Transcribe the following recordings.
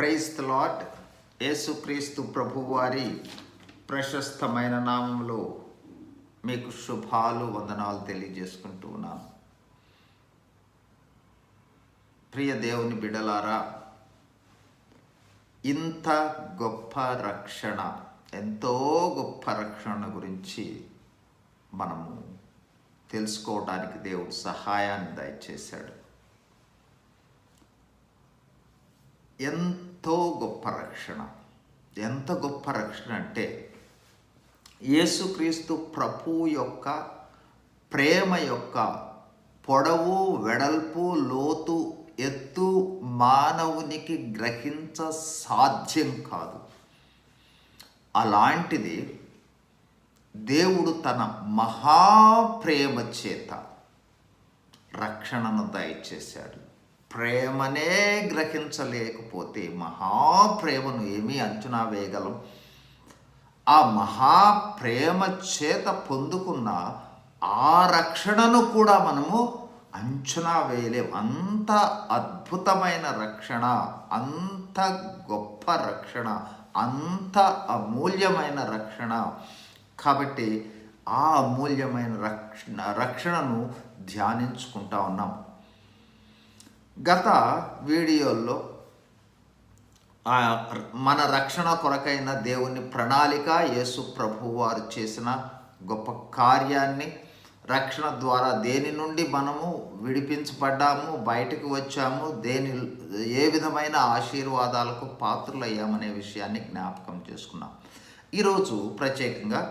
Praise the lord యేసుక్రీస్తు ప్రభువారి ప్రశస్తమైన నామంలో మీకు శుభాలు వందనాలు తెలియజేసుకుంటూ ఉన్నాను. ప్రియ దేవుని బిడలారా ఇంత గొప్ప రక్షణ ఎంతో గొప్ప రక్షణ గురించి మనము తెలుసుకోవడానికి దేవుడు సహాయాన్ని దయచేశాడు. ఎంత ఎంతో గొప్ప రక్షణ. ఎంత గొప్ప రక్షణ అంటే యేసుక్రీస్తు ప్రభు యొక్క ప్రేమ యొక్క పొడవు వెడల్పు లోతు ఎత్తు మానవునికి గ్రహించ సాధ్యం కాదు. అలాంటిది దేవుడు తన మహాప్రేమ చేత రక్షణను దయచేశాడు. ప్రేమనే గ్రహించలేకపోతే మహాప్రేమను ఏమీ అంచనా వేయగలం. ఆ మహాప్రేమ చేత పొందుకున్న ఆ రక్షణను కూడా మనము అంచనా వేయలేం. అంత అద్భుతమైన రక్షణ అంత గొప్ప రక్షణ అంత అమూల్యమైన రక్షణ. కాబట్టి ఆ అమూల్యమైన రక్షణ రక్షణను ధ్యానించుకుంటా ఉన్నాం. గత వీడియోల్లో మన రక్షణ కొరకైన దేవుని ప్రణాళిక యేసు ప్రభు వారు చేసిన గొప్ప కార్యాన్ని రక్షణ ద్వారా దేని నుండి మనము విడిపించబడ్డాము బయటకు వచ్చాము దేని ఏ విధమైన ఆశీర్వాదాలకు పాత్రలయ్యామనే విషయాన్ని జ్ఞాపకం చేసుకున్నాం. ఈరోజు ప్రత్యేకంగా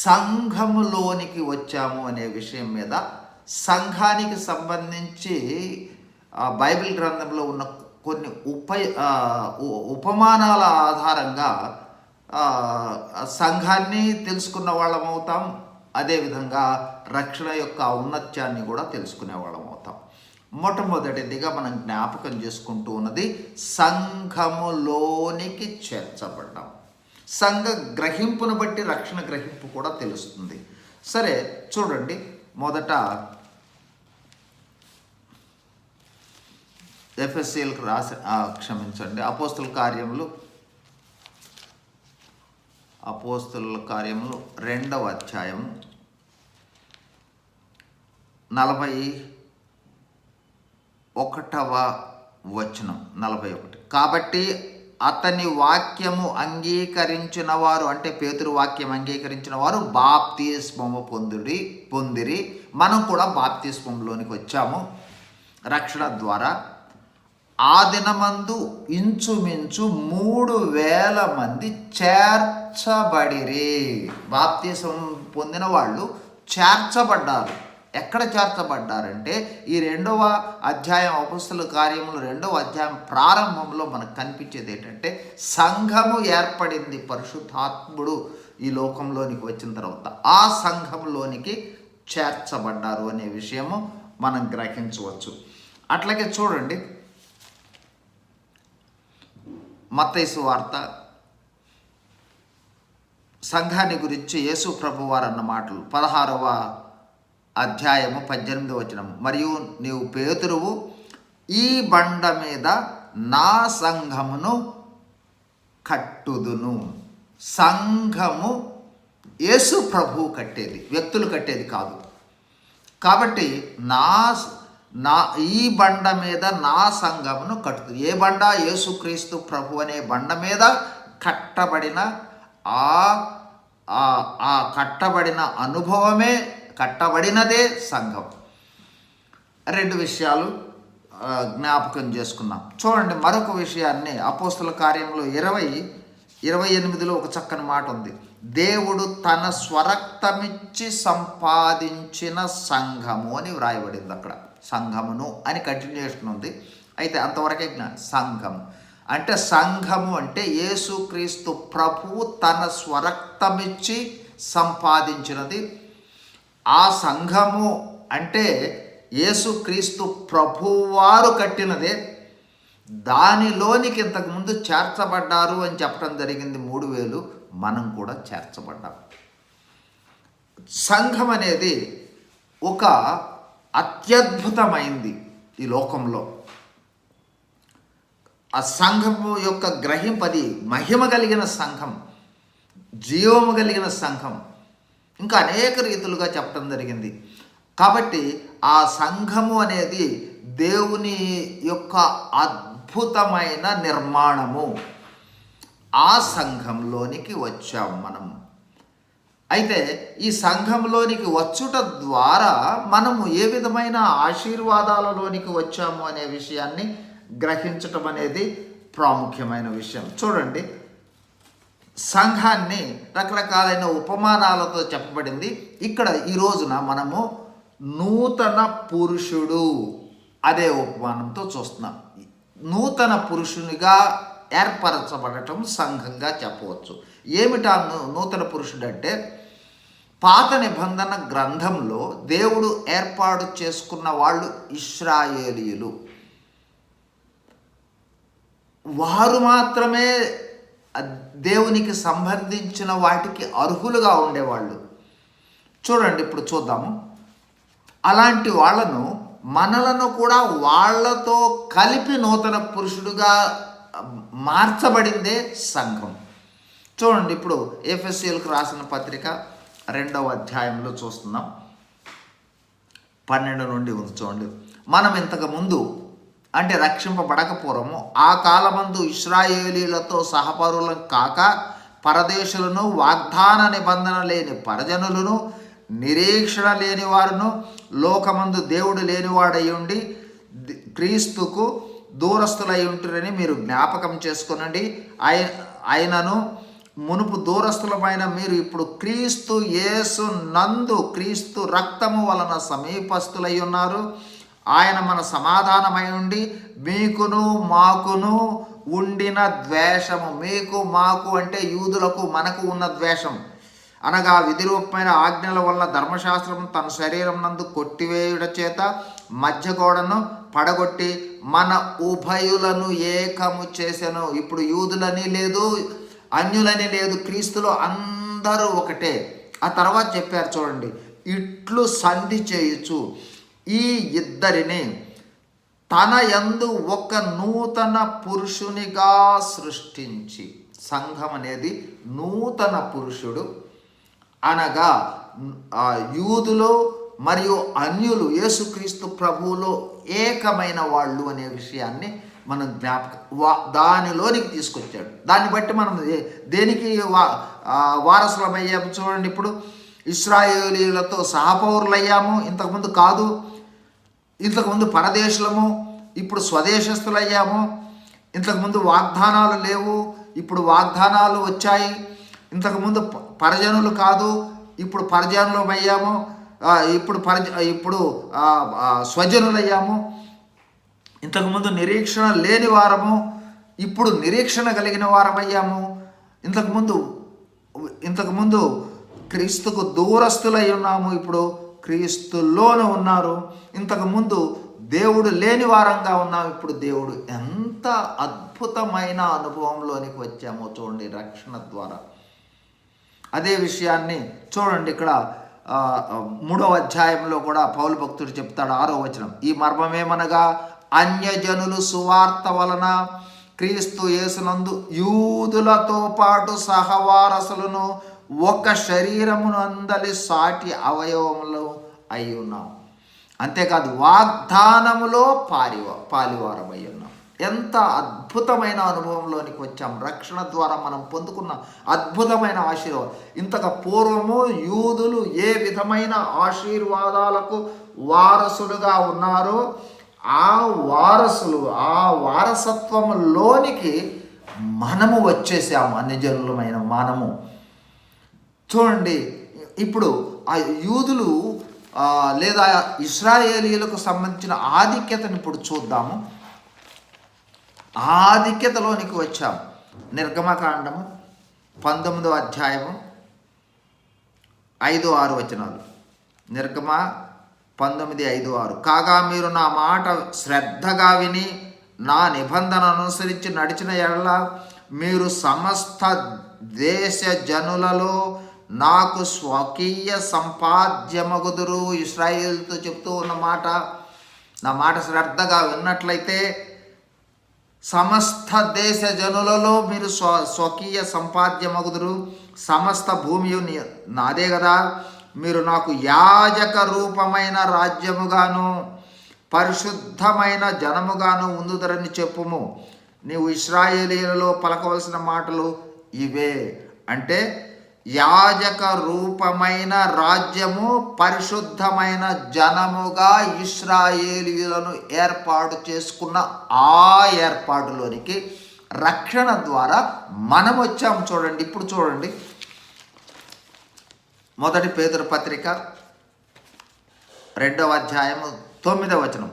సంఘములోనికి వచ్చాము అనే విషయం మీద సంఘానికి సంబంధించి బైబిల్ గ్రంథంలో ఉన్న కొన్ని ఉప ఉపమానాల ఆధారంగా సంఘాన్ని తెలుసుకున్న వాళ్ళం అవుతాం. అదేవిధంగా రక్షణ యొక్క ఔన్నత్యాన్ని కూడా తెలుసుకునే వాళ్ళం అవుతాం. మొట్టమొదటిదిగా మనం జ్ఞాపకం చేసుకుంటూ ఉన్నది సంఘములోనికి చేర్చబడ్డాం. సంఘ గ్రహింపును బట్టి రక్షణ గ్రహింపు కూడా తెలుస్తుంది. సరే చూడండి. మొదట ఎఫ్ఎస్సీలకు రాసి క్షమించండి. అపోస్తుల కార్యములు అపోస్తుల కార్యములు రెండవ అధ్యాయం. నలభై ఒకటవ వచనం నలభై ఒకటి. కాబట్టి అతని వాక్యము అంగీకరించిన వారు అంటే పేతురు వాక్యం అంగీకరించిన వారు బాప్తిస్మము పొందుడి పొందిరి. మనం కూడా బాప్తిస్మంలోనికి వచ్చాము. రక్షణ ద్వారా ఆ దినమందు ఇంచుమించు మూడు వేల మంది చేర్చబడిరి. బాప్తీసం పొందిన వాళ్ళు చేర్చబడ్డారు. ఎక్కడ చేర్చబడ్డారంటే ఈ రెండవ అధ్యాయం అపుస్తుల కార్యములు రెండవ అధ్యాయం ప్రారంభంలో మనకు కనిపించేది ఏంటంటే సంఘము ఏర్పడింది పరిశుద్ధాత్ముడు ఈ లోకంలోనికి వచ్చిన తర్వాత. ఆ సంఘంలోనికి చేర్చబడ్డారు అనే విషయము మనం గ్రహించవచ్చు. అట్లాగే చూడండి మత్తైసు వార్త. సంఘాన్ని గురించి యేసు ప్రభు వారు అన్న మాటలు. పదహారవ అధ్యాయము పద్దెనిమిది వచనం మరియు నీవు పేతురువు ఈ బండ మీద నా సంఘమును కట్టుదును. సంఘము యేసు ప్రభు కట్టేది. వ్యక్తులు కట్టేది కాదు. కాబట్టి నా నా ఈ బండ మీద నా సంఘమును కట్టు ఏ బండ? యేసుక్రీస్తు ప్రభు అనే బండ మీద కట్టబడిన ఆ ఆ- ఆ కట్టబడిన అనుభవమే కట్టబడినదే సంఘం. రెండు విషయాలు జ్ఞాపకం చేసుకున్నాం. చూడండి మరొక విషయాన్ని అపోస్తుల కార్యంలో ఇరవై ఇరవై ఎనిమిదిలో ఒక చక్కని మాట ఉంది. దేవుడు తన స్వరక్తమిచ్చి సంపాదించిన సంఘము అని వ్రాయబడింది అక్కడ. సంఘమును అని కంటిన్యూ చేస్తుంది అయితే అంతవరకే జ్ఞానం సంఘము. అంటే సంఘము అంటే యేసుక్రీస్తు ప్రభువు తన స్వరక్తమిచ్చి సంపాదించినది. ఆ సంఘము అంటే యేసుక్రీస్తు ప్రభువారు కట్టినదే. దానిలోనికి ఇంతకుముందు చేర్చబడ్డారు అని చెప్పడం జరిగింది మూడు వేలు. మనం కూడా చేర్చబడ్డాం. సంఘం అనేది ఒక అత్యద్భుతమైంది ఈ లోకంలో. ఆ సంఘము యొక్క గ్రహింపది మహిమ కలిగిన సంఘం జీవము కలిగిన సంఘం. ఇంకా అనేక రీతులుగా చెప్పడం జరిగింది. కాబట్టి ఆ సంఘము అనేది దేవుని యొక్క అద్భుతమైన నిర్మాణము. ఆ సంఘంలోనికి వచ్చాం మనం. అయితే ఈ సంఘంలోనికి వచ్చుట ద్వారా మనము ఏ విధమైన ఆశీర్వాదాలలోనికి వచ్చాము అనే విషయాన్ని గ్రహించటం అనేది ప్రాముఖ్యమైన విషయం. చూడండి. సంఘాన్ని రకరకాలైన ఉపమానాలతో చెప్పబడింది. ఇక్కడ ఈ రోజున మనము నూతన పురుషుడు అదే ఉపమానంతో చూస్తున్నాం. నూతన పురుషునిగా ఏర్పరచబడటం సంఘంగా చెప్పవచ్చు. ఏమిటా నూతన పురుషుడు అంటే పాత నిబంధన గ్రంథంలో దేవుడు ఏర్పాటు చేసుకున్న వాళ్ళు ఇస్రాయేలీయులు వారు మాత్రమే దేవునికి సంబంధించిన వాటికి అర్హులుగా ఉండేవాళ్ళు. చూడండి ఇప్పుడు చూద్దాము. అలాంటి వాళ్ళను మనలను కూడా వాళ్ళతో కలిపి నూతన పురుషుడుగా మార్చబడిందే సంఘం. చూడండి ఇప్పుడు ఎఫ్ఎస్సీలకు రాసిన పత్రిక రెండవ అధ్యాయంలో చూస్తున్నాం. పన్నెండు నుండి ఉంది చూడండి. మనం ఇంతకుముందు అంటే రక్షింపబడకపోవడము ఆ కాలమందు ఇస్రాయేలీలతో సహపరులం కాక పరదేశులను వాగ్దాన నిబంధన లేని పరజనులను నిరీక్షణ లేని వారును లోకమందు దేవుడు లేనివాడై ఉండి క్రీస్తుకు దూరస్తులై ఉంటారని మీరు జ్ఞాపకం చేసుకునండి. ఆయ ఆయనను మునుపు దూరస్తులమైన మీరు ఇప్పుడు క్రీస్తు యేసు నందు క్రీస్తు రక్తము వలన సమీపస్తులై ఉన్నారు. ఆయన మన సమాధానమై ఉండి మీకును మాకును ఉండిన ద్వేషము మీకు మాకు అంటే యూదులకు మనకు ఉన్న ద్వేషం. అనగా విధిరూపమైన ఆజ్ఞల వల్ల ధర్మశాస్త్రం తన శరీరం నందు కొట్టివేయుట చేత మధ్య గోడను పడగొట్టి మన ఉభయులను ఏకము చేశాను ఇప్పుడు యూదులని లేదు అన్యులని లేదు క్రీస్తులో అందరూ ఒకటే. ఆ తర్వాత చెప్పారు చూడండి ఇట్లు సంధి చేయొచ్చు ఈ ఇద్దరిని తన యందు ఒక నూతన పురుషునిగా సృష్టించి. సంఘం అనేది నూతన పురుషుడు అనగా యూదులో మరియు అన్యులు యేసుక్రీస్తు ప్రభువులో ఏకమైన వాళ్ళు అనే విషయాన్ని మనం జ్ఞాపక వా దానిలోనికి తీసుకొచ్చాడు. దాన్ని బట్టి మనం దేనికి వా వారసులమయ్యాము చూడండి ఇప్పుడు. ఇస్రాయేలీలతో సహపౌరులయ్యాము ఇంతకుముందు కాదు ఇంతకుముందు పరదేశులము ఇప్పుడు స్వదేశస్థులయ్యాము ఇంతకుముందు వాగ్దానాలు లేవు ఇప్పుడు వాగ్దానాలు వచ్చాయి. ఇంతకుముందు పరజనులు కాదు ఇప్పుడు పరజనులమయ్యాము ఇప్పుడు పరి ఇప్పుడు స్వజనులయ్యాము. ఇంతకుముందు నిరీక్షణ లేని వారము ఇప్పుడు నిరీక్షణ కలిగిన వారమయ్యాము. ఇంతకుముందు ఇంతకుముందు క్రీస్తుకు దూరస్తులై ఉన్నాము ఇప్పుడు క్రీస్తులోనే ఉన్నారు. ఇంతకుముందు దేవుడు లేని వారంగా ఉన్నాము ఇప్పుడు దేవుడు ఎంత అద్భుతమైన అనుభవంలోనికి వచ్చామో చూడండి రక్షణ ద్వారా. అదే విషయాన్ని చూడండి ఇక్కడ మూడవ అధ్యాయంలో కూడా పౌలు భక్తుడు చెప్తాడు ఆరో వచనం. ఈ మర్మమేమనగా అన్యజనులు సువార్త వలన క్రీస్తు యేసునందు యూదులతో పాటు సహవారసులను ఒక శరీరమును అందలి సాటి అవయవములు అయి ఉన్నాం అంతేకాదు వాగ్దానములో పారివ పాలివారమై ఉన్నాం ఎంత అద్భుతమైన అనుభవంలోనికి వచ్చాం. రక్షణ ద్వారా మనం పొందుకున్న అద్భుతమైన ఆశీర్వాదం. ఇంతకు పూర్వము యూదులు ఏ విధమైన ఆశీర్వాదాలకు వారసులుగా ఉన్నారో ఆ వారసులు ఆ వారసత్వంలోనికి మనము వచ్చేసాము. అన్యజనులమైన మనము. చూడండి ఇప్పుడు ఆ యూదులు లేదా ఇస్రాయేలీలకు సంబంధించిన ఆధిక్యతను ఇప్పుడు చూద్దాము. ఆధిక్యతలోనికి వచ్చాం. నిర్గమకాండము పంతొమ్మిదో అధ్యాయము ఐదు ఆరు వచనాలు. నిర్గమ పంతొమ్మిది ఐదు ఆరు. కాగా మీరు నా మాట శ్రద్ధగా విని నా నిబంధన అనుసరించి నడిచిన ఎడల మీరు సమస్త దేశ జనులలో నాకు స్వకీయ సంపాద్యమగుదురు. ఇస్రాయిల్తో చెప్తూ ఉన్న మాట నా మాట శ్రద్ధగా విన్నట్లయితే సమస్త దేశ జనులలో మీరు స్వ స్వకీయ సంపాద్యమగుదురు. సమస్త భూమి నాదే కదా మీరు నాకు యాజక రూపమైన రాజ్యముగాను పరిశుద్ధమైన జనముగాను ఉందుదరని చెప్పుము. నీవు ఇస్రాయేలీలలో పలకవలసిన మాటలు ఇవే. అంటే యాజక రూపమైన రాజ్యము పరిశుద్ధమైన జనముగా ఇస్రాయేలీలను ఏర్పాటు చేసుకున్న ఆ ఏర్పాటులోనికి రక్షణ ద్వారా మనం వచ్చాము చూడండి. ఇప్పుడు చూడండి. మొదటి పేదరు పత్రిక రెండవ అధ్యాయము తొమ్మిదవ వచనం.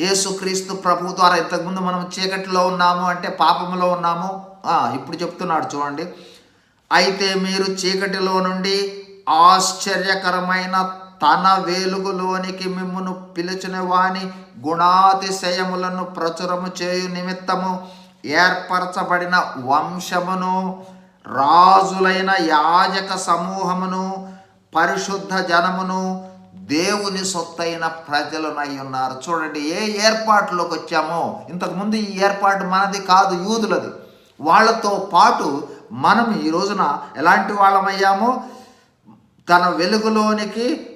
యేసుక్రీస్తు ప్రభు ద్వారా ఇంతకుముందు మనం చీకటిలో ఉన్నాము అంటే పాపములో ఉన్నాము. ఇప్పుడు చెప్తున్నాడు చూడండి. అయితే మీరు చీకటిలో నుండి ఆశ్చర్యకరమైన తన వేలుగులోనికి మిమ్మును పిలిచిన వాని గుణాతిశయములను ప్రచురము చేయు నిమిత్తము ఏర్పరచబడిన వంశమును రాజులైన యాజక సమూహమును పరిశుద్ధ జనమును దేవుని సొత్తైన ప్రజలనై ఉన్నారు. చూడండి ఏ ఏర్పాటులోకి వచ్చామో ఇంతకుముందు ఈ ఏర్పాటు మనది కాదు యూదులది. వాళ్ళతో పాటు మనం ఈ రోజున ఎలాంటి వాళ్ళమయ్యామో? తన వెలుగులోనికి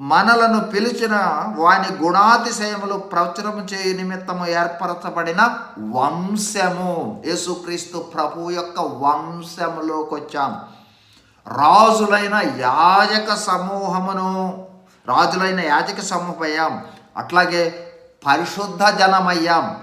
మనలను పిలిచిన వాని గుణాతిశయములు ప్రచురం చేయు నిమిత్తము ఏర్పరచబడిన వంశము. యేసుక్రీస్తు ప్రభు యొక్క వంశములోకి వచ్చాం. రాజులైన యాజక సమూహమును రాజులైన యాజక సమూహమయ్యాం. అట్లాగే పరిశుద్ధ జనమయ్యాం.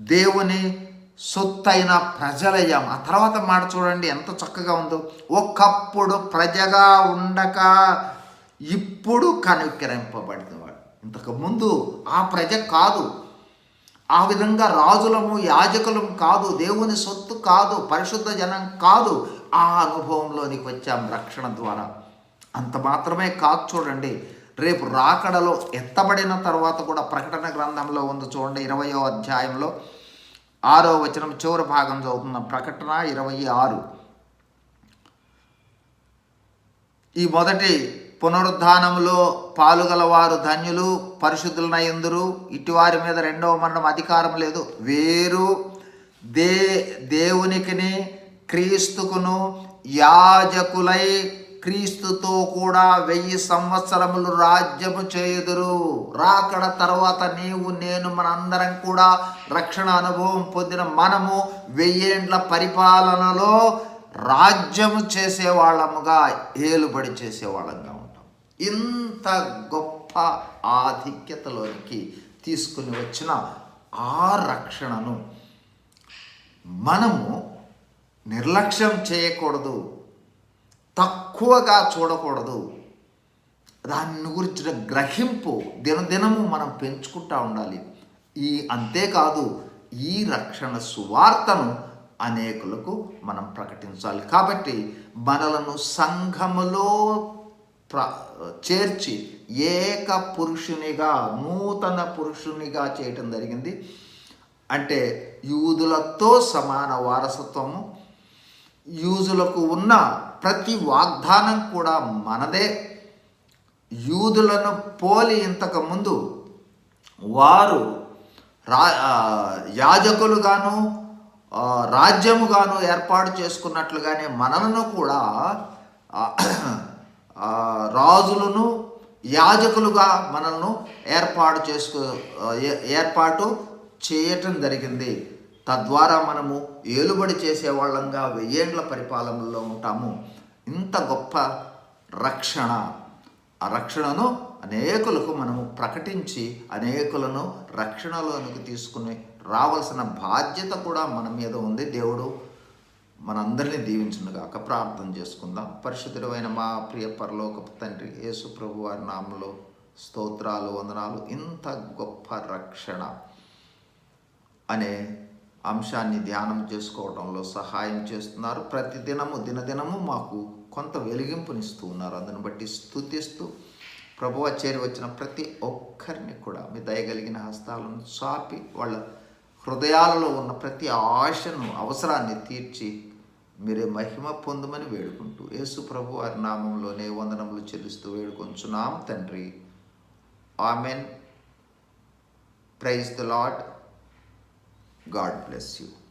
దేవుని సొత్తైన ప్రజలయ్యాం. ఆ తర్వాత మాట చూడండి ఎంత చక్కగా ఉందో. ఒకప్పుడు ప్రజగా ఉండక ఇప్పుడు కనికరింపబడినవాడు ఇంతకు ముందు ఆ ప్రజ కాదు. ఆ విధంగా రాజులము యాజకులం కాదు. దేవుని సొత్తు కాదు. పరిశుద్ధ జనం కాదు. ఆ అనుభవంలోనికి వచ్చాం రక్షణ ద్వారా. అంత మాత్రమే కాదు చూడండి. రేపు రాకడలో ఎత్తబడిన తర్వాత కూడా ప్రకటన గ్రంథంలో ఉంది చూడండి ఇరవయో అధ్యాయంలో. ఆరో వచనం చివరి భాగం చదువుతున్న ప్రకటన ఇరవై ఆరు. ఈ మొదటి పునరుద్ధానములో పాలుగలవారు ధన్యులు పరిశుద్ధులనై ఎందురు? ఇటువారి మీద రెండవ మరణం అధికారం లేదు. వేరు దే దేవునికిని క్రీస్తుకును యాజకులై క్రీస్తుతో కూడా వెయ్యి సంవత్సరములు రాజ్యము చేయుదురు. రాకడ తర్వాత నీవు నేను మనందరం కూడా రక్షణ అనుభవం పొందిన మనము వెయ్యేండ్ల పరిపాలనలో రాజ్యము చేసేవాళ్ళముగా ఏలుబడి చేసేవాళ్ళంగా ఉంటాం ఇంత గొప్ప ఆధిక్యతలోనికి తీసుకుని వచ్చిన ఆ రక్షణను మనము నిర్లక్ష్యం చేయకూడదు. తక్కువగా చూడకూడదు. దాన్ని గురించిన గ్రహింపు దినదినము మనం పెంచుకుంటా ఉండాలి. ఈ అంతేకాదు ఈ రక్షణ సువార్తను అనేకులకు మనం ప్రకటించాలి. కాబట్టి మనలను సంఘములో ప్ర చేర్చి ఏక పురుషునిగా నూతన పురుషునిగా చేయటం జరిగింది. అంటే యూదులతో సమాన వారసత్వము యూదులకు ఉన్న ప్రతి వాగ్దానం కూడా మనదే. యూదులను పోలి ఇంతకుముందు వారు రా యాజకులుగాను రాజ్యముగాను ఏర్పాటు చేసుకున్నట్లుగానే మనలను కూడా రాజులను యాజకులుగా మనల్ని ఏర్పాటు చేసుకు ఏ- ఏర్పాటు చేయటం జరిగింది. తద్వారా మనము ఏలుబడి చేసే వాళ్ళంగా వెయ్యేండ్ల పరిపాలనలో ఉంటాము. ఇంత గొప్ప రక్షణ. ఆ రక్షణను అనేకులకు మనము ప్రకటించి అనేకులను రక్షణలోనికి తీసుకుని రావాల్సిన బాధ్యత కూడా మన మీద ఉంది. దేవుడు మనందరినీ దీవించునుగాక. ప్రార్థన చేసుకుందాం. పరిశుద్ధుడైన మా ప్రియ పరలోకపు తండ్రి యేసు ప్రభు వారి నామంలో స్తోత్రాలు వందనాలు. ఇంత గొప్ప రక్షణ అనే అంశాన్ని ధ్యానం చేసుకోవడంలో సహాయం చేస్తున్నారు. ప్రతిదినము దినదినము మాకు కొంత వెలిగింపునిస్తూ ఉన్నారు. అందుని బట్టి స్థుతిస్తూ ప్రభువ చేరి వచ్చిన ప్రతి ఒక్కరిని కూడా మీ దయగలిగిన హస్తాలను చాపి వాళ్ళ హృదయాలలో ఉన్న ప్రతి ఆశను అవసరాన్ని తీర్చి మీరే మహిమ పొందమని వేడుకుంటూ యేసు ప్రభు వారి నామంలోనే వందనములు చెల్లిస్తూ వేడుకొంచున్నాం. తండ్రి amen. Praise the Lord God bless you.